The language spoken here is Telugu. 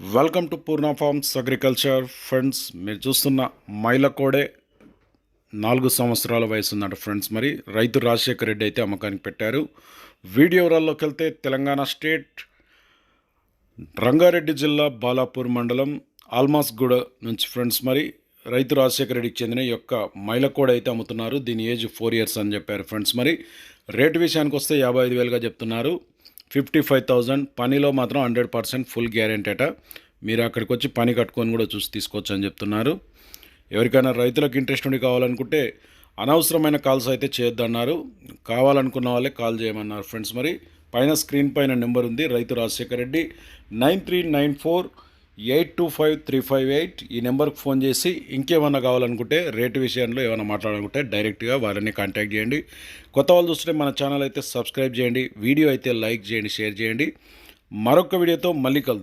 Welcome to Purna farms agriculture friends మీరు చూస్తున్న మైలకోడే నాలుగు సంవత్సరాల వయసు ఉందంట ఫ్రెండ్స్ మరి రైతు రాజశేఖర్ రెడ్డి అయితే అమ్మకానికి పెట్టారు. వీడియో వివరాల్లోకి వెళ్తే తెలంగాణ స్టేట్ రంగారెడ్డి జిల్లా బాలాపూర్ మండలం ఆల్మాస్గూడ నుంచి ఫ్రెండ్స్ మరి రైతు రాజశేఖర రెడ్డికి చెందిన యొక్క మైలకోడ అయితే అమ్ముతున్నారు. దీని ఏజ్ ఫోర్ ఇయర్స్ అని చెప్పారు ఫ్రెండ్స్ మరి. రేటు విషయానికి వస్తే యాభై ఐదు వేలుగా చెప్తున్నారు. ఫిఫ్టీ ఫైవ్ థౌజండ్ పనిలో మాత్రం హండ్రెడ్ పర్సెంట్ ఫుల్ గ్యారెంటీ అట. మీరు అక్కడికి వచ్చి పని కట్టుకొని కూడా చూసి తీసుకోవచ్చు అని చెప్తున్నారు. ఎవరికైనా రైతులకు ఇంట్రెస్ట్ ఉండి కావాలనుకుంటే అనవసరమైన కాల్స్ అయితే చేయొద్దన్నారు. కావాలనుకున్న వాళ్ళే కాల్ చేయమన్నారు. ఫ్రెండ్స్ మరి పైన స్క్రీన్ పైన నెంబర్ ఉంది. రైతు Rajasekhar Reddy nine three nine four eight two five three five eight ఈ నెంబర్కి ఫోన్ చేసి ఇంకేమన్నా కావాలనుకుంటే రేటు విషయంలో ఏమైనా మాట్లాడాలనుకుంటే డైరెక్ట్గా వాళ్ళని కాంటాక్ట్ చేయండి. కొత్త వాళ్ళు చూస్తుంటే మన ఛానల్ అయితే సబ్స్క్రైబ్ చేయండి వీడియో అయితే లైక్ చేయండి షేర్ చేయండి. మరొక వీడియోతో మళ్ళీ కలుద్దాం.